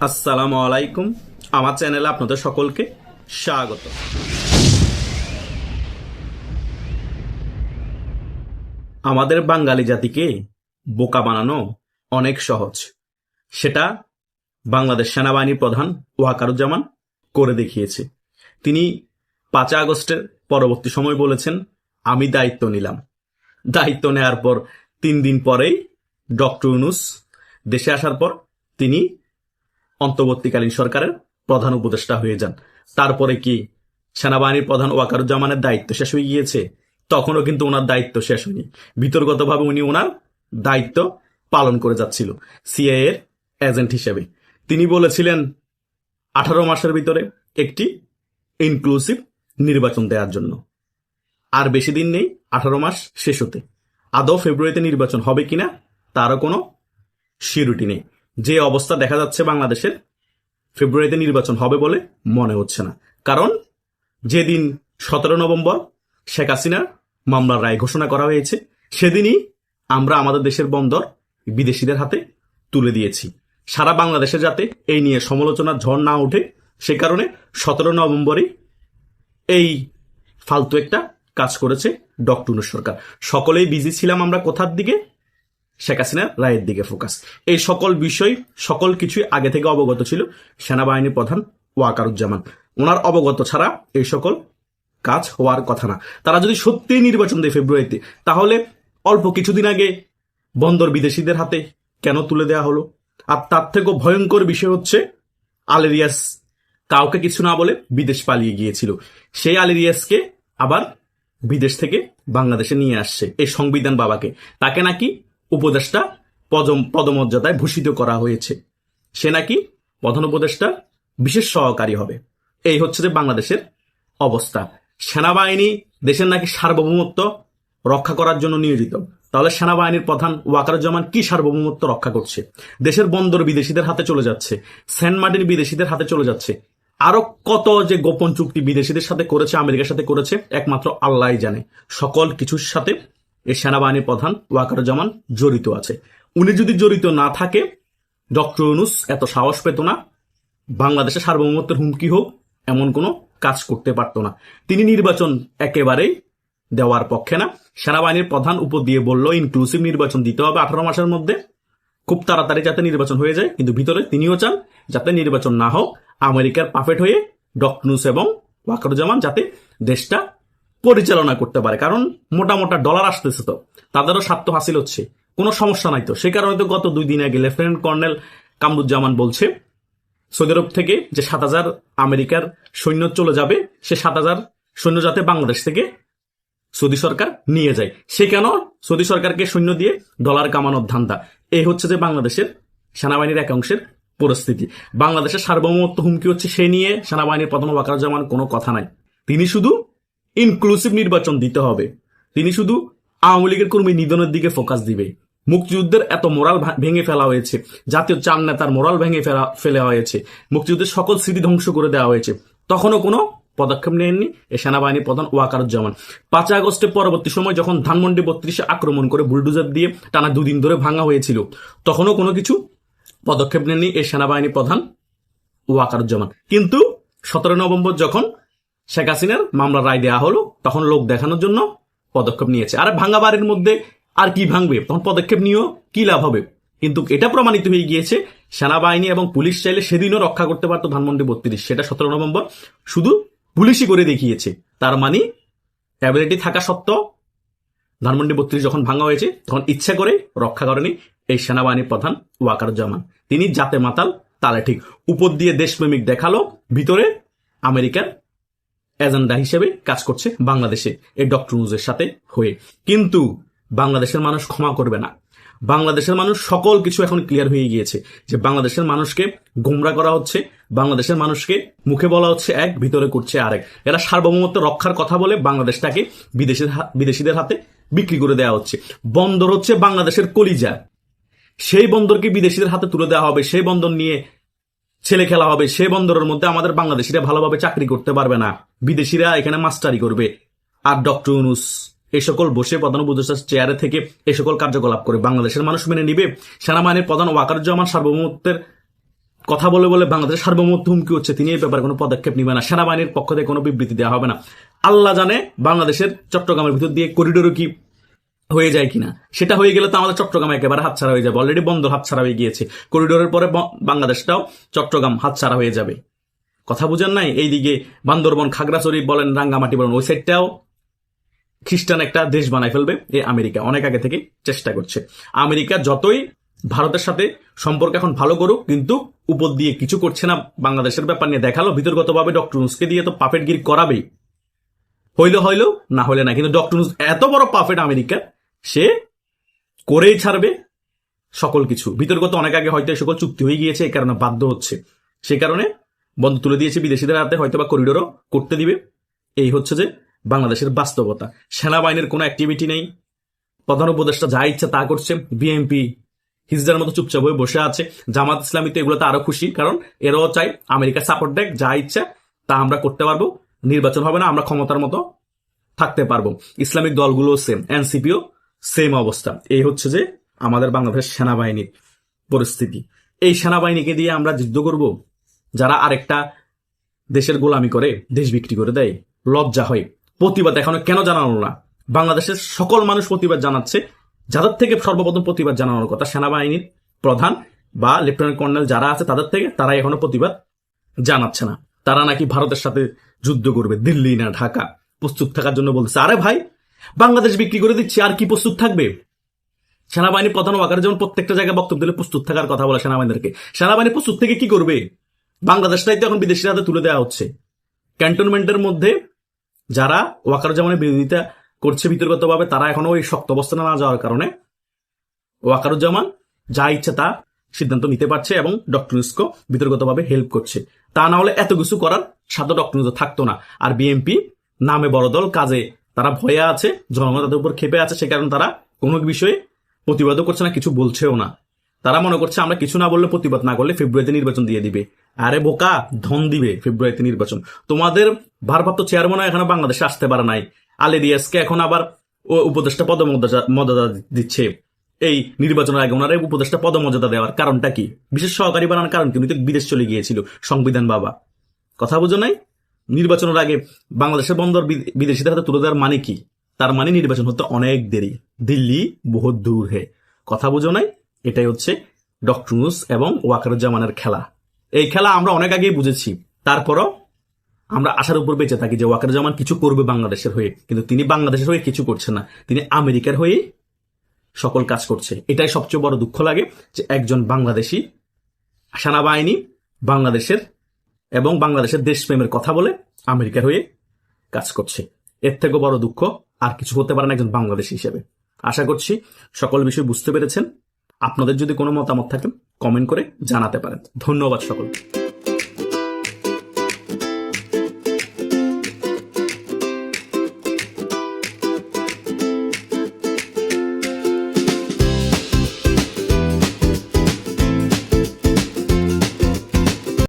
আসসালামু আলাইকুম। আমার চ্যানেলে আপনাদের সকলকে স্বাগত। আমাদের বাঙালি জাতিকে বোকা বানানো অনেক সহজ। সেটা বাংলাদেশ সেনাবাহিনীর প্রধান ওয়াকারুজ্জামান করে দেখিয়েছে। তিনি পাঁচই আগস্টের পরবর্তী সময় বলেছেন, আমি দায়িত্ব নিলাম। দায়িত্ব নেওয়ার পর তিন দিন পরেই ডক্টর ইউনুস দেশে আসার পর তিনি অন্তর্বর্তীকালীন সরকারের প্রধান উপদেষ্টা হয়ে যান। তারপরে কি সেনাবাহিনীর প্রধান ওয়াকারুজ্জামানের দায়িত্ব শেষ হয়ে গিয়েছে? তখনও কিন্তু ওনার দায়িত্ব শেষ হয়নি। বিতর্গতভাবে উনি ওনার দায়িত্ব পালন করে যাচ্ছিল সিআই এর এজেন্ট হিসেবে। তিনি বলেছিলেন, আঠারো মাসের ভিতরে একটি ইনক্লুসিভ নির্বাচন দেওয়ার জন্য। আর বেশি দিন নেই, আঠারো মাস শেষ হতে। আদৌ ফেব্রুয়ারিতে নির্বাচন হবে কিনা, তারও কোনো সিউরিটি নেই। যে অবস্থা দেখা যাচ্ছে বাংলাদেশের ফেব্রুয়ারিতে নির্বাচন হবে বলে মনে হচ্ছে না। কারণ যেদিন সতেরো নভেম্বর শেখ হাসিনার মামলার রায় ঘোষণা করা হয়েছে, সেদিনই আমরা আমাদের দেশের বন্দর বিদেশিদের হাতে তুলে দিয়েছি। সারা বাংলাদেশে যাতে এই নিয়ে সমালোচনার ঝড় না ওঠে, সে কারণে সতেরো নভেম্বরই এই ফালতু একটা কাজ করেছে ডক্টর সরকার। সকলেই বিজি ছিলাম আমরা কোথার দিকে? শেখ হাসিনার রায়ের দিকে ফোকাস এই সকল বিষয়, সকল কিছুই আগে থেকে অবগত ছিল সেনাবাহিনীর প্রধান ওয়াকারুজ্জামান। ওনার অবগত ছাড়া এই সকল কাজ হওয়ার কথা না। তারা যদি সত্যিই নির্বাচন দেয় ফেব্রুয়ারিতে, তাহলে অল্প কিছুদিন আগে বন্দর বিদেশিদের হাতে কেন তুলে দেওয়া হলো? আর তার থেকেও ভয়ঙ্কর বিষয় হচ্ছে, আলেরিয়াস কাউকে কিছু না বলে বিদেশ পালিয়ে গিয়েছিল। সেই আলেরিয়াসকে আবার বিদেশ থেকে বাংলাদেশে নিয়ে আসছে এই সংবিধান বাবাকে। তাকে নাকি উপদেষ্টা পদম পদমর্যাদায় ভূষিত করা হয়েছে। সে নাকি প্রধান উপদেষ্টা, বিশেষ সহকারী হবে। এই হচ্ছে যে বাংলাদেশের অবস্থা। সেনাবাহিনী দেশের নাকি সার্বভৌমত্ব রক্ষা করার জন্য নিয়োজিত। তাহলে সেনাবাহিনীর প্রধান ওয়াকারুজ্জামান কি সার্বভৌমত্ব রক্ষা করছে? দেশের বন্দর বিদেশিদের হাতে চলে যাচ্ছে, সেন্ট মার্টিন বিদেশিদের হাতে চলে যাচ্ছে। আরও কত যে গোপন চুক্তি বিদেশিদের সাথে করেছে, আমেরিকার সাথে করেছে, একমাত্র আল্লাহ জানে। সকল কিছুর সাথে এই সেনাবাহিনীর প্রধান ওয়াকারুজ্জামান জড়িত আছে। উনি যদি জড়িত না থাকে, ডক্টর ইউনুস এত সাহস পেত না। বাংলাদেশের সার্বভৌমত্বের হুমকি হোক, এমন কোনো কাজ করতে পারতো না। তিনি নির্বাচন একেবারেই দেওয়ার পক্ষে না। সেনাবাহিনীর প্রধান উপর দিয়ে বলল ইনক্লুসিভ নির্বাচন দিতে হবে আঠারো মাসের মধ্যে। খুব তাড়াতাড়ি যাতে নির্বাচন হয়ে যায়, কিন্তু ভিতরে তিনিও চান যাতে নির্বাচন না হোক। আমেরিকার পাফেট হয়ে ডকনুস এবং ওয়াকারুজ্জামান যাতে দেশটা পরিচালনা করতে পারে। কারণ মোটা মোটা ডলার আসতেছে তো। তাদেরও স্বার্থ হাসিল হচ্ছে। কোনো সমস্যা নাই তো। সে কারণে তো গত দুই দিন আগে লেফটেন্যান্ট কর্নেল কামরুজ্জামান বলছে, সৌদি আরব থেকে যে সাত হাজার আমেরিকার সৈন্য চলে যাবে, সে সাত হাজার সৈন্য যাতে বাংলাদেশ থেকে সৌদি সরকার নিয়ে যায়। সে কেন সৌদি সরকারকে সৈন্য দিয়ে ডলার কামানোর ধান্দা? এই হচ্ছে যে বাংলাদেশের সেনাবাহিনীর একাংশের পরিস্থিতি। বাংলাদেশের সার্বভৌমত্ব হুমকি হচ্ছে সে নিয়ে সেনাবাহিনীর প্রধান ওয়াকারুজ্জামান কোনো কথা নাই। তিনি শুধু ইনক্লুসিভ নির্বাচন দিতে হবে। তিনি শুধু আওয়ামী লীগের কর্মী নিধনের দিকে ফোকাস দিবে। মুক্তিযুদ্ধের এত মোরাল ভেঙে ফেলা হয়েছে, জাতীয় চার নেতার মোরাল ভেঙে ফেলা ফেলা হয়েছে, মুক্তিযুদ্ধের সকল স্মৃতি ধ্বংস করে দেওয়া হয়েছে। তখনও কোনো পদক্ষেপ নেননি এ সেনাবাহিনীর প্রধান ওয়াকারুজ্জামান। পাঁচ আগস্টের পরবর্তী সময় যখন ধানমন্ডি বত্রিশে আক্রমণ করে বুলডোজার দিয়ে টানা দুদিন ধরে ভাঙা হয়েছিল, তখনও কোনো কিছু পদক্ষেপ নেননি এ সেনাবাহিনী প্রধান ওয়াকারুজ্জামান। কিন্তু সতেরো নভেম্বর যখন শেখ হাসিনার মামলার রায় দেওয়া হলো, তখন লোক দেখানোর জন্য পদক্ষেপ নিয়েছে। আর ভাঙ্গা বাড়ির মধ্যে আর কি ভাঙবে? তখন পদক্ষেপ নিয়েও কি লাভ হবে? কিন্তু এটা প্রমাণিত হয়ে গিয়েছে, সেনাবাহিনী এবং পুলিশ চাইলে সেদিনও রক্ষা করতে পারতো ধানমন্ডি বত্রিশ। সেটা সতেরো নভেম্বর শুধু পুলিশই করে দেখিয়েছে। তার মানে অ্যাবিলিটি থাকা সত্ত্বেও ধানমন্ডি বত্রিশ যখন ভাঙা হয়েছে, তখন ইচ্ছা করে রক্ষা করেনি এই সেনাবাহিনীর প্রধান ওয়াকারুজ্জামান। তিনি জাতে মাতাল, তালে ঠিক। উপর দিয়ে দেশপ্রেমিক দেখাল, ভিতরে আমেরিকার এজেন্ডা হিসেবে কাজ করছে বাংলাদেশে এই ডক্টর নিউজের সাথে হয়ে। কিন্তু বাংলাদেশের মানুষ ক্ষমা করবে না। বাংলাদেশের মানুষ সকল কিছু এখন ক্লিয়ার হয়ে গিয়েছে যে বাংলাদেশের মানুষকে গোমরা করা হচ্ছে, বাংলাদেশের মানুষকে মুখে বলা হচ্ছে এক, ভিতরে করছে আরেক। এরা সার্বভৌমত্ব রক্ষার কথা বলে বাংলাদেশটাকে বিদেশের বিদেশিদের হাতে বিক্রি করে দেওয়া হচ্ছে। বন্দর হচ্ছে বাংলাদেশের কলিজা। সেই বন্দরকে বিদেশিদের হাতে তুলে দেওয়া হবে, সেই বন্দর নিয়ে ছেলে খেলা হবে, সে বন্দরের মধ্যে আমাদের বাংলাদেশিরা ভালোভাবে চাকরি করতে পারবে না। বিদেশিরা এখানে মাস্টারি করবে। আর ডক্টর ইউনুস, এ সকল বসে প্রধান উপদেষ্টার চেয়ারে থেকে এই সকল কার্যকলাপ করে। বাংলাদেশের মানুষ মেনে নিবে। সেনাবাহিনীর প্রধান ওয়াকারুজ্জামান সার্বভৌমত্বের কথা বলে বলে বাংলাদেশের সার্বভৌমত্ব হুমকি হচ্ছে। তিনি এই ব্যাপারে কোনো পদক্ষেপ নেবে না। সেনাবাহিনীর পক্ষ থেকে কোনো বিবৃতি দেওয়া হবে না। আল্লাহ জানে বাংলাদেশের চট্টগ্রামের ভিতর দিয়ে করিডোরও কি। হয়ে যায় কিনা? সেটা হয়ে গেলে তো আমাদের চট্টগ্রাম একেবারে হাতছাড়া হয়ে যাবে। অলরেডি বন্দর হাতছাড়া হয়ে গিয়েছে। করিডোরের পরে বাংলাদেশটাও চট্টগ্রাম হাতছাড়া হয়ে যাবে। কথা বুঝেন নাই? এইদিকে বান্দরবন, খাগড়াছড়ি বলেন, রাঙ্গামাটি বলেন, ওই সাইডটাও খ্রিস্টান একটা দেশ বানায় ফেলবে। এই আমেরিকা অনেক আগে থেকে চেষ্টা করছে। আমেরিকা যতই ভারতের সাথে সম্পর্ক এখন ভালো করুক, কিন্তু উপর দিয়ে কিছু করছে না। বাংলাদেশের ব্যাপার নিয়ে দেখাল। ভিতরগতভাবে ডক্টর নুসকে দিয়ে তো পাপেট গির করাবেই। হইল হইল, না হইলে না। কিন্তু ডক্টর নুস এত বড় পাফেট আমেরিকা সে করেই ছাড়বে সকল কিছু। ভিতরগত অনেক আগে হয়তো সকল চুক্তি হয়ে গিয়েছে, এই কারণে বাধ্য হচ্ছে। সে কারণে বন্ধ তুলে দিয়েছে বিদেশিদের হাতে হয়তো বা করিডোরও করতে দিবে। এই হচ্ছে যে বাংলাদেশের বাস্তবতা। সেনাবাহিনীর কোনো অ্যাক্টিভিটি নেই। প্রধান উপদেষ্টা যা ইচ্ছা তা করছে। বিএনপি হিজদার মতো চুপচাপ হয়ে বসে আছে। জামাত ইসলামী তো এগুলোতে আরও খুশি, কারণ এরাও চাই আমেরিকা সাপোর্ট দেখ যা ইচ্ছা তা আমরা করতে পারব। নির্বাচন হবে না, আমরা ক্ষমতার মতো থাকতে পারব। ইসলামিক দলগুলো সেম এনসিপিও সেম অবস্থা। এই হচ্ছে যে আমাদের বাংলাদেশ সেনাবাহিনীর পরিস্থিতি। এই সেনাবাহিনীকে দিয়ে আমরা যুদ্ধ করব, যারা আরেকটা দেশের গোলামি করে, দেশ বিক্রি করে দেয়, লজ্জা হয়। প্রতিবাদ এখনও কেন জানানো না? বাংলাদেশের সকল মানুষ প্রতিবাদ জানাচ্ছে, যাদের থেকে সর্বপ্রথম প্রতিবাদ জানানোর কথা সেনাবাহিনীর প্রধান বা লেফটেন্যান্ট কর্নেল যারা আছে তাদের থেকে তারা এখনও প্রতিবাদ জানাচ্ছে না। তারা নাকি ভারতের সাথে যুদ্ধ করবে, দিল্লি না ঢাকা, প্রস্তুত থাকার জন্য বলছে, আরে ভাই বাংলাদেশ বিক্রি করে দিচ্ছে, আর কি প্রস্তুত থাকবে? সেনাবাহিনী প্রধান ওয়াকার যেমন প্রত্যেকটা জায়গায় বক্তব্য দিলে প্রস্তুত থাকার কথা বলে সেনাবাহিনীদেরকে। সেনাবাহিনী প্রস্তুত থেকে কি করবে? বাংলাদেশটাই তো এখন বিদেশির হাতে তুলে দেওয়া হচ্ছে। ক্যান্টনমেন্টের মধ্যে যারা ওয়াকার ওয়াকারুজ্জামানের বিরোধিতা করছে বিতর্কতভাবে তারা এখনও ওই শক্ত অবস্থানে না যাওয়ার কারণে ওয়াকারুজ্জামান যা ইচ্ছে তা সিদ্ধান্ত নিতে পারছে এবং ডক্টর ইউস্কো বিতর্কতভাবে হেল্প করছে। তা না হলে এত কিছু করার সাধ্য ডক্টর থাকতো না। আর বিএনপি নামে বড় দল কাজে তারা ভয়ে আছে, জনগণ তাদের উপর খেপে আছে, সে কারণে তারা কোনো বিষয়ে প্রতিবাদও করছে না, কিছু বলছেও না। তারা মনে করছে, আমরা কিছু না বললে প্রতিবাদ না করলে ফেব্রুয়ারিতে নির্বাচন দিয়ে দিবে। আরে বোকা, ধন দিবে ফেব্রুয়ারিতে নির্বাচন। তোমাদের ভারপ্রাপ্ত চেয়ারম্যান এখনও বাংলাদেশে আসতে পারে নাই। আলী রিয়াজকে এখন আবার ও উপদেষ্টা পদমর্যাদা মর্যাদা দিচ্ছে। এই নির্বাচনের আগে ওনারা উপদেষ্টা পদমর্যাদা দেওয়ার কারণটা কি? বিশেষ সহকারী বানানোর কারণ কি? বিদেশ চলে গিয়েছিল, সংবিধান বাবা। কথা বুঝো নাই? নির্বাচনের আগে বাংলাদেশের বন্দর বিদেশিদের হাতে তুলে দেওয়ার মানে কি? তার মানে নির্বাচন হতে অনেক দেরি। দিল্লি বহুত দূর হে। কথা বুঝো নাই? এটাই হচ্ছে ডক্টর নুস এবং ওয়াকারুজ্জামানের খেলা। এই খেলা আমরা অনেক আগেই বুঝেছি। তারপরও আমরা আশার উপর বেঁচে থাকি যে ওয়াকারুজ্জামান কিছু করবে বাংলাদেশের হয়ে, কিন্তু তিনি বাংলাদেশের হয়ে কিছু করছে না। তিনি আমেরিকার হয়ে সকল কাজ করছে। এটাই সবচেয়ে বড় দুঃখ লাগে যে একজন বাংলাদেশি সেনাবাহিনী বাংলাদেশের এবং বাংলাদেশের দেশপ্রেমের কথা বলে আমেরিকার হয়ে কাজ করছে। এর থেকেও বড় দুঃখ আর কিছু হতে পারে না একজন বাংলাদেশি হিসেবে। আশা করছি সকল বিষয় বুঝতে পেরেছেন। আপনাদের যদি কোনো মতামত থাকে কমেন্ট করে জানাতে পারেন। ধন্যবাদ সকলকে।